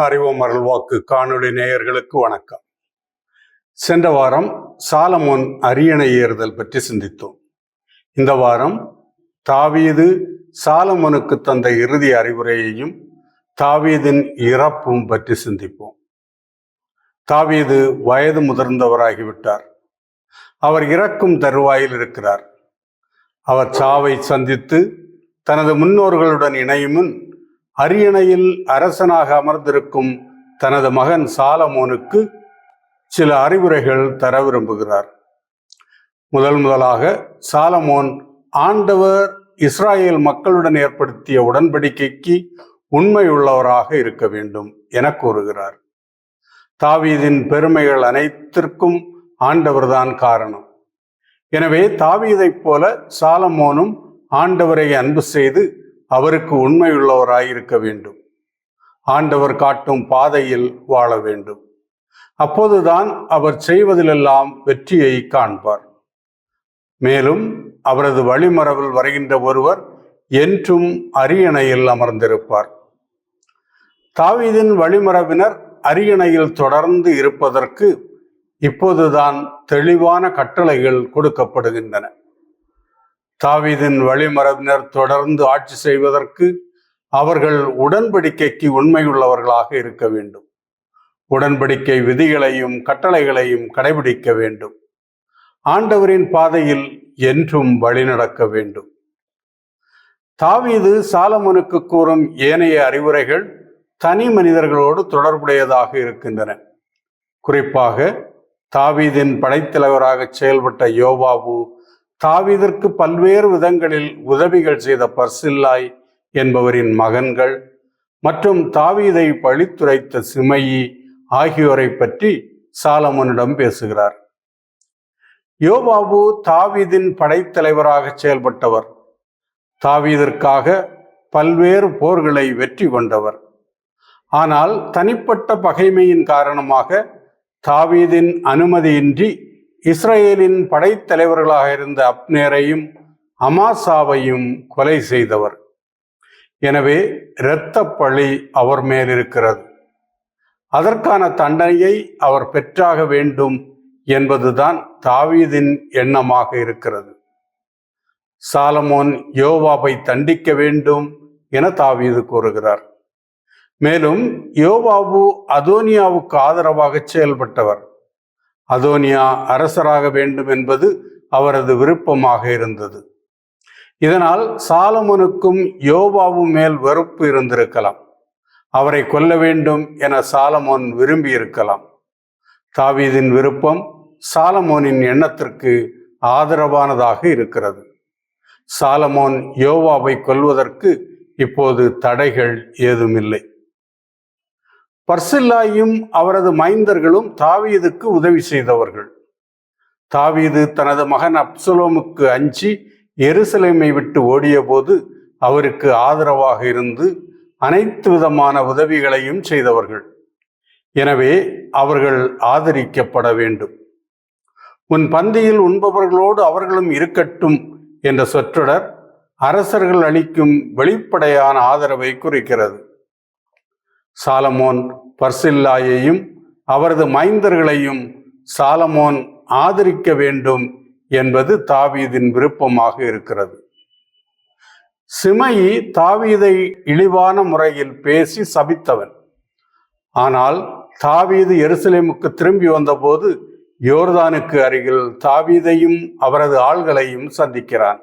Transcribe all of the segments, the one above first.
அறிவோம் அருள்வாக்கு காணொளி நேயர்களுக்கு வணக்கம். சென்ற வாரம் சாலமோன் அரியணை ஏறுதல் பற்றி சிந்தித்தோம். இந்த வாரம் தாவீது சாலமோனுக்கு தந்த இறுதி அறிவுரையையும் தாவீதின் இறப்பும் பற்றி சிந்திப்போம். தாவீது வயது முதிர்ந்தவராகிவிட்டார். அவர் இறக்கும் தருவாயில் இருக்கிறார். அவர் சாவை சந்தித்து தனது முன்னோர்களுடன் இணையும் முன் அரியணையில் அரசனாக அமர்ந்திருக்கும் தனது மகன் சாலமோனுக்கு சில அறிவுரைகள் தர விரும்புகிறார். முதல் முதலாக சாலமோன் ஆண்டவர் இஸ்ராயேல் மக்களுடன் ஏற்படுத்திய உடன்படிக்கைக்கு உண்மையுள்ளவராக இருக்க வேண்டும் என கூறுகிறார். தாவீதின் பெருமைகள் அனைத்திற்கும் ஆண்டவர்தான் காரணம். எனவே தாவீதைப் போல சாலமோனும் ஆண்டவரை அன்பு செய்து அவருக்கு உண்மையுள்ளவராயிருக்க வேண்டும். ஆண்டவர் காட்டும் பாதையில் வாழ வேண்டும். அப்போதுதான் அவர் செய்வதிலெல்லாம் வெற்றியை காண்பார். மேலும் அவரது வழிமரபில் வருகின்ற ஒருவர் என்றும் அரியணையில் அமர்ந்திருப்பார். தாவீதின் வழிமரபினர் அரியணையில் தொடர்ந்து இருப்பதற்கு இப்போதுதான் தெளிவான கட்டளைகள் கொடுக்கப்படுகின்றன. தாவீதின் வழிமரபினர் தொடர்ந்து ஆட்சி செய்வதற்கு அவர்கள் உடன்படிக்கைக்கு உண்மையுள்ளவர்களாக இருக்க வேண்டும். உடன்படிக்கை விதிகளையும் கட்டளைகளையும் கடைபிடிக்க வேண்டும். ஆண்டவரின் பாதையில் என்றும் வழிநடக்க வேண்டும். தாவீது சாலமனுக்கு கூறும் ஏனைய அறிவுரைகள் தனி மனிதர்களோடு தொடர்புடையதாக இருக்கின்றன. குறிப்பாக தாவீதின் படைத்தலைவராக செயல்பட்ட யோபாபு தாவீதிற்கு பல்வேறு விதங்களில் உதவிகள் செய்த பர்சில்லாய் என்பவரின் மகன்கள் மற்றும் தாவீதை பழித்துரைத்த சிமையி ஆகியோரை பற்றி சாலமோனிடம் பேசுகிறார். யோபாபு தாவீதின் படைத்தலைவராக செயல்பட்டவர். தாவீதிற்காக பல்வேறு போர்களை வெற்றி கொண்டவர். ஆனால் தனிப்பட்ட பகைமையின் காரணமாக தாவீதின் அனுமதியின்றி இஸ்ரேலின் படைத்தலைவர்களாக இருந்த அப்னேரையும் அமாசாவையும் கொலை செய்தவர். எனவே இரத்த பழி அவர் மேல் இருக்கிறது. அதற்கான தண்டனையை அவர் பெற்றாக வேண்டும் என்பதுதான் தாவீதின் எண்ணமாக இருக்கிறது. சாலமோன் யோவாவை தண்டிக்க வேண்டும் என தாவீது கூறுகிறார். மேலும் யோவாபு அதோனியாவுக்கு ஆதரவாக செயல்பட்டவர். அதோனியா அரசராக வேண்டும் என்பது அவரது விருப்பமாக இருந்தது. இதனால் சாலமனுக்கும் யோபாவும் மேல் வெறுப்பு இருந்திருக்கலாம். அவரை கொல்ல வேண்டும் என சாலமோன் விரும்பி இருக்கலாம். தாவீதின் விருப்பம் சாலமோனின் எண்ணத்திற்கு ஆதரவானதாக இருக்கிறது. சாலமோன் யோவாவை கொல்வதற்கு இப்போது தடைகள் ஏதுமில்லை. பர்சில்லாயும் அவரது மைந்தர்களும் தாவீதுக்கு உதவி செய்தவர்கள். தாவீது தனது மகன் அப்சலோமுக்கு அஞ்சி எருசலேமை விட்டு ஓடியபோது அவருக்கு ஆதரவாக இருந்து அனைத்து விதமான உதவிகளையும் செய்தவர்கள். எனவே அவர்கள் ஆதரிக்கப்பட வேண்டும். உன் பந்தியில் உண்பவர்களோடு அவர்களும் இருக்கட்டும் என்ற சொற்றொடர் அரசர்கள் அளிக்கும் வெளிப்படையான ஆதரவை குறிக்கிறது. சாலமோன் பர்சில்லாயையும் அவரது மைந்தர்களையும் சாலமோன் ஆதரிக்க வேண்டும் என்பது தாவீதின் விருப்பமாக இருக்கிறது. சிமையி தாவீதை இழிவான முறையில் பேசி சபித்தவன். ஆனால் தாவீது எருசலேமுக்கு திரும்பி வந்தபோது யோர்தானுக்கு அருகில் தாவீதையும் அவரது ஆள்களையும் சந்திக்கிறான்.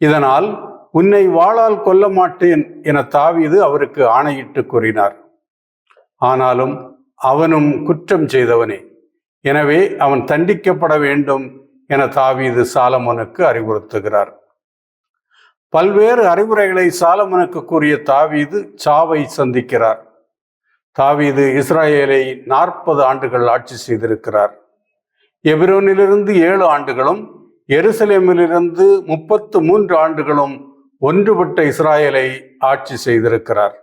இதனால் உன்னை வாளால் கொல்ல மாட்டேன் என தாவீது அவருக்கு ஆணையிட்டு கூறினார். ஆனாலும் அவனும் குற்றம் செய்தவனே. எனவே அவன் தண்டிக்கப்பட வேண்டும் என தாவீது சாலமோனுக்கு அறிவுறுத்துகிறார். பல்வேறு அறிவுரைகளை சாலமனுக்கு கூறிய தாவீது சாவை சந்திக்கிறார். தாவீது இஸ்ராயேலை நாற்பது ஆண்டுகள் ஆட்சி செய்திருக்கிறார். எபிரோனிலிருந்து ஏழு ஆண்டுகளும் எருசலேமிலிருந்து முப்பத்து மூன்று ஆண்டுகளும் ஒன்றுபட்ட இஸ்ராயலை ஆட்சி செய்திருக்கிறார்.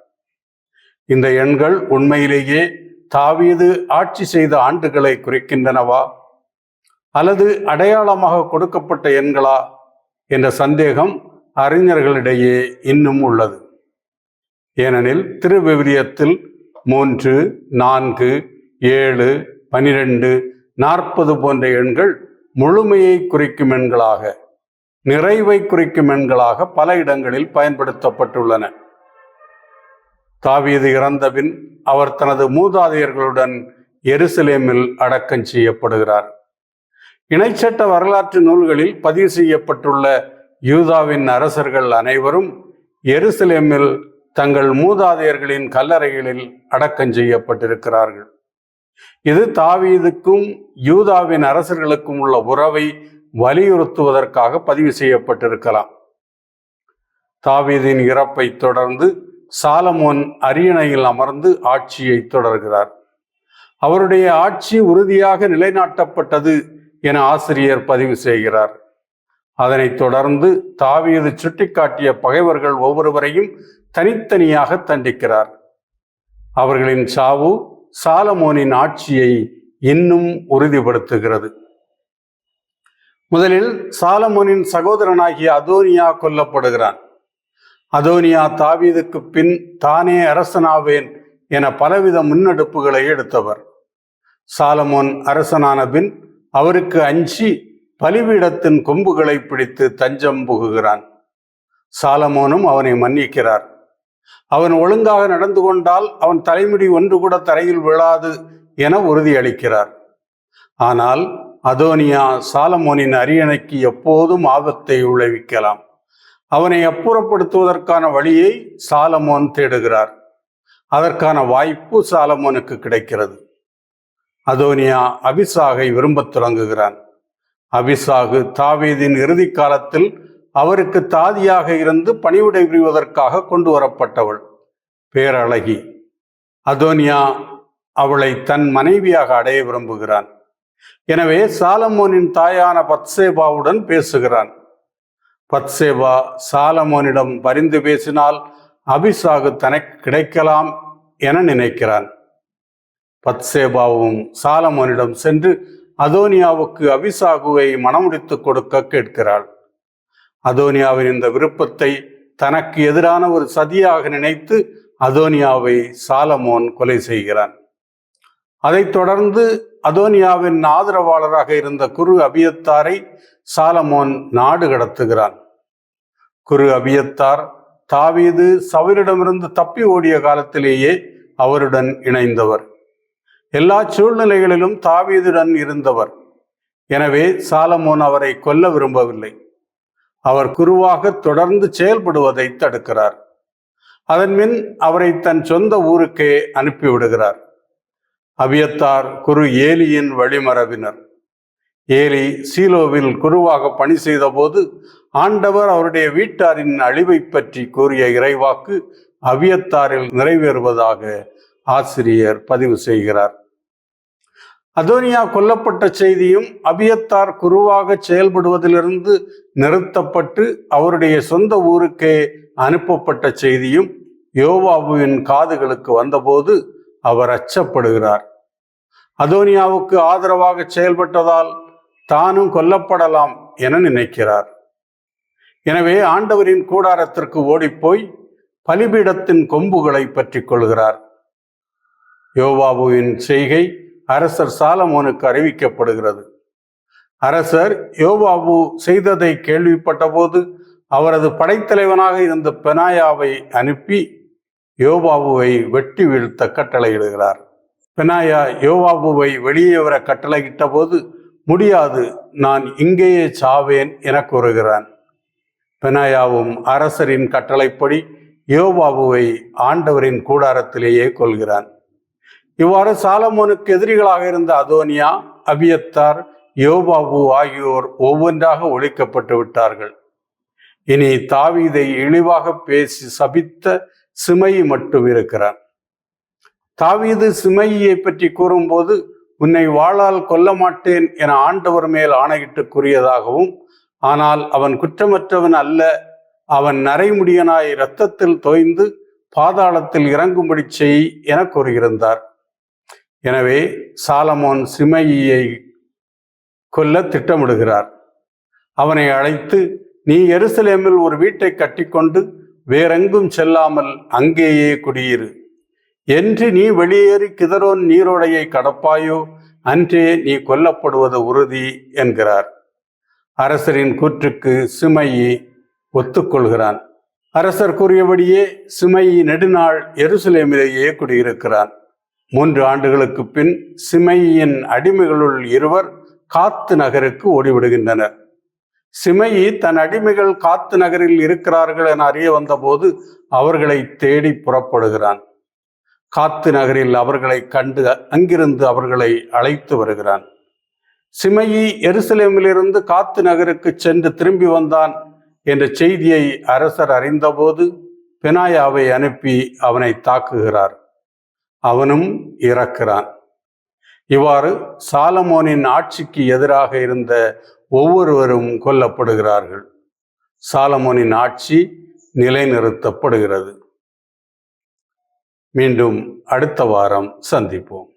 இந்த எண்கள் உண்மையிலேயே தாவீது ஆட்சி செய்த ஆண்டுகளை குறிக்கின்றனவா? அல்லது அடையாளமாக கொடுக்கப்பட்ட எண்களா? என்ற சந்தேகம் அறிஞர்களிடையே இன்னும் உள்ளது. ஏனெனில் திருவிவிலியத்தில் மூன்று நான்கு ஏழு பனிரெண்டு நாற்பது போன்ற எண்கள் முழுமையை குறிக்கும் எண்களாக நிறைவை குறிக்கும் எண்களாக பல இடங்களில் பயன்படுத்தப்பட்டுள்ளன. தாவீது இறந்தபின் அவர் தனது மூதாதையர்களுடன் எருசலேமில் அடக்கம் செய்யப்படுகிறார். இணைச்சட்ட வரலாற்று நூல்களில் பதிவு செய்யப்பட்டுள்ள யூதாவின் அரசர்கள் அனைவரும் எருசலேமில் தங்கள் மூதாதையர்களின் கல்லறைகளில் அடக்கம் செய்யப்பட்டிருக்கிறார்கள். இது தாவீதுக்கும் யூதாவின் அரசர்களுக்கும் உள்ள உறவை வலியுறுத்துவதற்காக பதிவு செய்யப்பட்டிருக்கலாம். தாவீதின் இறப்பை தொடர்ந்து சாலமோன் அரியணையில் அமர்ந்து ஆட்சியை தொடர்கிறார். அவருடைய ஆட்சி உறுதியாக நிலைநாட்டப்பட்டது என ஆசிரியர் பதிவு செய்கிறார். அதனைத் தொடர்ந்து தாவீது சுட்டிக்காட்டிய பகைவர்கள் ஒவ்வொருவரையும் தனித்தனியாக தண்டிக்கிறார். அவர்களின் சாவு சாலமோனின் ஆட்சியை இன்னும் உறுதிப்படுத்துகிறது. முதலில் சாலமோனின் சகோதரனாகிய அதோனியா கொல்லப்படுகிறான். அதோனியா தாவீதுக்கு பின் தானே அரசனாவேன் என பலவித முன்னெடுப்புகளை எடுத்தவர். சாலமோன் அரசனான பின் அவருக்கு அஞ்சி பலிபீடத்தின் கொம்புகளை பிடித்து தஞ்சம் புகுகிறான். சாலமோனும் அவனை மன்னிக்கிறார். அவன் ஒழுங்காக நடந்து கொண்டால் அவன் தலைமுடி ஒன்று கூட தரையில் விழாது என உறுதியளிக்கிறார். ஆனால் அதோனியா சாலமோனின் அரியணைக்கு எப்போதும் ஆபத்தை விளைவிக்கலாம் அவனை அப்புறப்படுத்துவதற்கான வழியை சாலமோன் தேடுகிறார். அதற்கான வாய்ப்பு சாலமோனுக்கு கிடைக்கிறது. அதோனியா அபிசாகை விரும்பத் தொடங்குகிறான். அபிசாகு தாவீதின் இறுதி காலத்தில் அவருக்கு தாதியாக இருந்து பணிவிடை புரிவதற்காக கொண்டு வரப்பட்டவள். பேரழகி. அதோனியா அவளை தன் மனைவியாக அடைய விரும்புகிறான். எனவே சாலமோனின் தாயான பத்சேபாவுடன் பேசுகிறான். பத்சேபா சாலமோனிடம் பரிந்து பேசினால் அபிசாகு தனக்கு கிடைக்கலாம் என நினைக்கிறான். பத்சேபாவும் சாலமோனிடம் சென்று அதோனியாவுக்கு அபிசாகுவை மனமுடித்து கொடுக்க கேட்கிறாள். அதோனியாவின் இந்த விருப்பத்தை தனக்கு எதிரான ஒரு சதியாக நினைத்து அதோனியாவை சாலமோன் கொலை செய்கிறான். அதைத் தொடர்ந்து அதோனியாவின் ஆதரவாளராக இருந்த குரு அபியத்தாரை சாலமோன் நாடு கடத்துகிறான். குரு அபியத்தார் தாவீது சவரிடமிருந்து தப்பி ஓடிய காலத்திலேயே அவருடன் இணைந்தவர். எல்லா சூழ்நிலைகளிலும் தாவீதுடன் இருந்தவர். எனவே சாலமோன் அவரை கொல்ல விரும்பவில்லை. அவர் குருவாக தொடர்ந்து செயல்படுவதை தடுக்கிறார். அதன்பின் அவரை தன் சொந்த ஊருக்கே அனுப்பிவிடுகிறார். அபியத்தார் குரு ஏலியின் வழிமரபினர். ஏலி சீலோவில் குருவாக பணி செய்தபோது ஆண்டவர் அவருடைய வீட்டாரின் அழிவை பற்றி கூறிய இறைவாக்கு அவியத்தாரில் நிறைவேறுவதாக ஆசிரியர் பதிவு செய்கிறார். அதோனியா கொல்லப்பட்ட செய்தியும் அபியத்தார் குருவாக செயல்படுவதிலிருந்து நிறுத்தப்பட்டு அவருடைய சொந்த ஊருக்கே அனுப்பப்பட்ட செய்தியும் யோவாபுவின் காதுகளுக்கு வந்தபோது அவர் அச்சப்படுகிறார். அதோனியாவுக்கு ஆதரவாக செயல்பட்டதால் தானும் கொல்லப்படலாம் என நினைக்கிறார். எனவே ஆண்டவரின் கூடாரத்திற்கு ஓடிப்போய் பலிபீடத்தின் கொம்புகளை பற்றி கொள்கிறார். யோவாபுவின் செய்கை அரசர் சாலமோனுக்கு அறிவிக்கப்படுகிறது. அரசர் யோவாபு செய்ததை கேள்விப்பட்டபோது அவரது படைத்தலைவனாக இருந்த பெனாயாவை அனுப்பி யோவாபுவை வெட்டி வீழ்த்த கட்டளையிடுகிறார் பெனாயா யோவாபுவை வெளியே வர கட்டளையிட்ட போது முடியாது நான் இங்கேயே சாவேன் என கூறுகிறான். பெனாயாவும் அரசரின் கட்டளைப்படி யோவாபுவை ஆண்டவரின் கூடாரத்திலேயே கொள்கிறான் இவ்வாறு சாலமோனுக்கு எதிரிகளாக இருந்த அதோனியா அபியத்தார் யோபாபு ஆகியோர் ஒவ்வொன்றாக ஒழிக்கப்பட்டு விட்டார்கள். இனி தாவீதை இழிவாக பேசி சபித்த சிமை மட்டும் இருக்கிறான். தாவீது சிமையை பற்றி கூறும்போது உன்னை வாழால் கொல்ல மாட்டேன் என ஆண்டவர் மேல் ஆணையிட்டு கூறியதாகவும் ஆனால் அவன் குற்றமற்றவன் அல்ல. அவன் நரைமுடியனாய் இரத்தத்தில் தோய்ந்து பாதாளத்தில் இறங்கும்படி செய் என கூறியிருந்தார். எனவே சாலமோன் சிமையை கொல்ல திட்டமிடுகிறார். அவனை அழைத்து நீ எருசலேமில் ஒரு வீட்டை கட்டிக்கொண்டு வேறெங்கும் செல்லாமல் அங்கேயே குடியிரு. என்று நீ வெளியேறி கிதரோன் நீரோடையை கடப்பாயோ அன்றே நீ கொல்லப்படுவது உறுதி என்கிறார். அரசரின் கூற்றுக்கு சிமையி ஒத்துக்கொள்கிறான். அரசர் கூறியபடியே சிமையி நெடுநாள் எருசலேமிலேயே குடியிருக்கிறான். மூன்று ஆண்டுகளுக்கு பின் சிமையின் அடிமைகளுள் இருவர் காத்து நகருக்கு ஓடிவிடுகின்றனர். சிமையி தன் அடிமைகள் காத்து நகரில் இருக்கிறார்கள் என அறிய வந்தபோது அவர்களை தேடி புறப்படுகிறான். காத்து நகரில் அவர்களை கண்டு அங்கிருந்து அவர்களை அழைத்து வருகிறான். சிமையி எருசலேமிலிருந்து காத்து நகருக்கு சென்று திரும்பி வந்தான் என்ற செய்தியை அரசர் அறிந்தபோது பெனாயாவை அனுப்பி அவனை தாக்குகிறார். அவனும் இறக்கிறான். இவ்வாறு சாலமோனின் ஆட்சிக்கு எதிராக இருந்த ஒவ்வொருவரும் கொல்லப்படுகிறார்கள். சாலமோனின் ஆட்சி நிலைநிறுத்தப்படுகிறது. மீண்டும் அடுத்த வாரம் சந்திப்போம்.